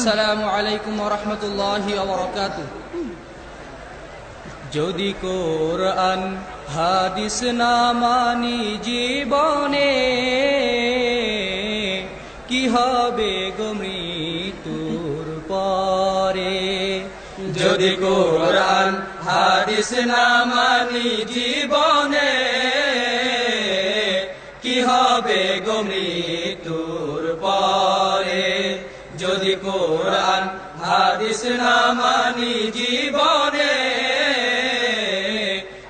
আসসালামু আলাইকুম রহমতুল্লাহ যদি কোরআন, হাদিস না মানি জীবনে, কি হবে গো মৃত্যুর পরে? যদি কোরআন, হাদিস না মানি জীবনে, কি হবে গো মৃত্যুর পরে যদি কোরআন, হাদিস না মানি জীবনে।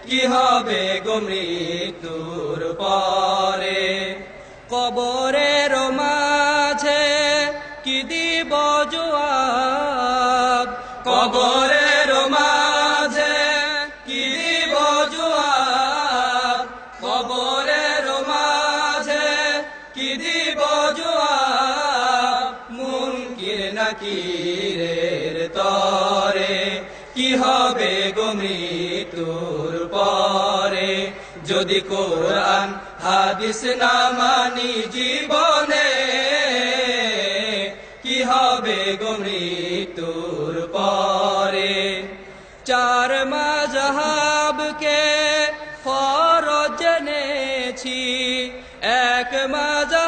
কি হবে গো মৃত্যুর পরে? কবরের মাঝে কি দিব জোয়াব কবরের নাকিরের তরে, কি হবে গো মৃত্যুর পরে? যদি কোরআন, হাদিস না মানি জীবনে, কি হবে গো মৃত্যুর পরে? চার মাঝহাবকে ফরজ জেনেছি এক মাঝহাবের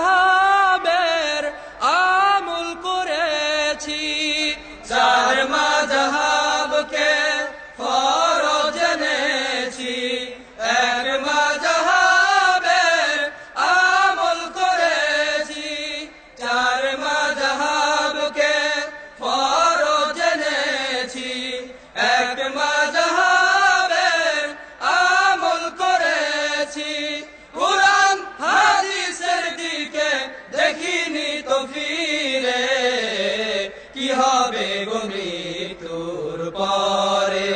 কি হবে গো মৃত্যুর পরে?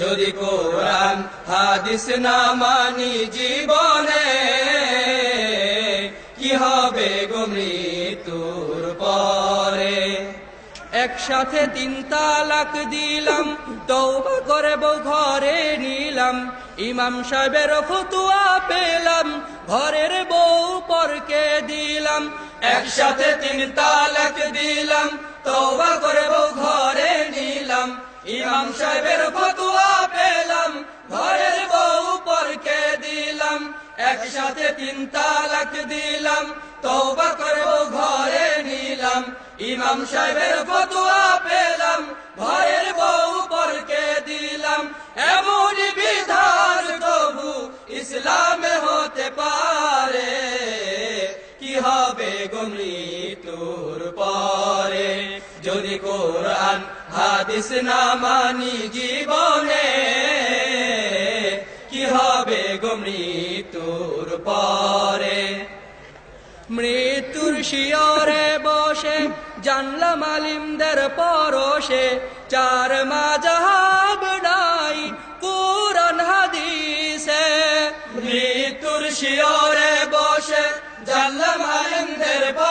যদি কোরআন, হাদিস না মানি জীবনে, কি হবে গো মৃত্যুর পরে? একসাথে তিন তালাক দিলাম তৌবা করে বউ ঘরে নিলাম, ইমাম সাহেবের ফতুয়া পেলাম, ঘরের বউ পরকে দিলাম, একসাথে তিন তালাক দিলাম তৌবা করে বউ ঘরে নিলাম। ইমাম সাহেবের পেলাম, ঘরের বউ পরকে দিলাম। একসাথে তিন তালাক দিলাম তৌবা করে বউ ঘরে নিলাম। ইমাম সাহেবের পেলাম, ঘরের বউ পরকে দিলাম। এমন বিধান তবু ইসলামে হতে পারে। কি হবে গমলি তোর পরে? যদি কোরআন, হাদিস না মানি জীবনে, কি হবে গমলি তোর পরে? মৃত্যুর শিয়রে বসে জানলাম আলিমদের পরশে, চার মাজাহাব নাই কোরআন, হাদিসে। মৃত্যুর শিয়রে বসে জানলাম আলিমদের পরশে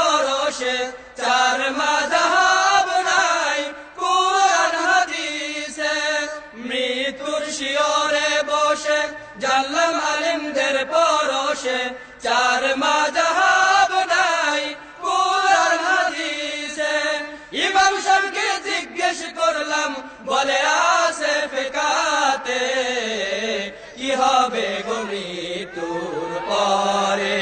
মৃত্যুর শিয়রে বসে, জানলাম আলিমদের পরশে। চার মাজাহাব নাই কোরআন হাদিসে। ইমাম সাহেবকে জিজ্ঞেস করলাম, বলে আসে ফেকাতে, কি হবে গমি তোর পরে?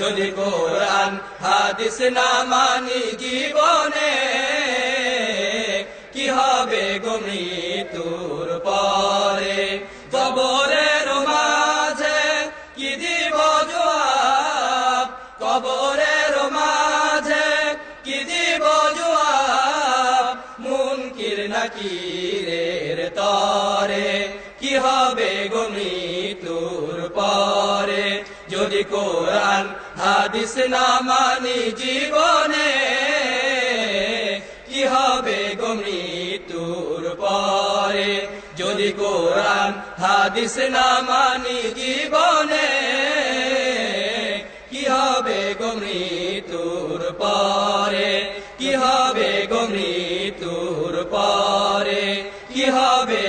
যদি কোরআন হাদিস না মানি জীবনে, কি হবে গমি তোর নাকিরের তরে, কি হবে গমি তোর পরে? যদি কোরআন, হাদিস না মানি জীবনে, কি হবে গমি তোর পরে? যদি কোরআন, হাদিস না মানি জীবনে কি হবে?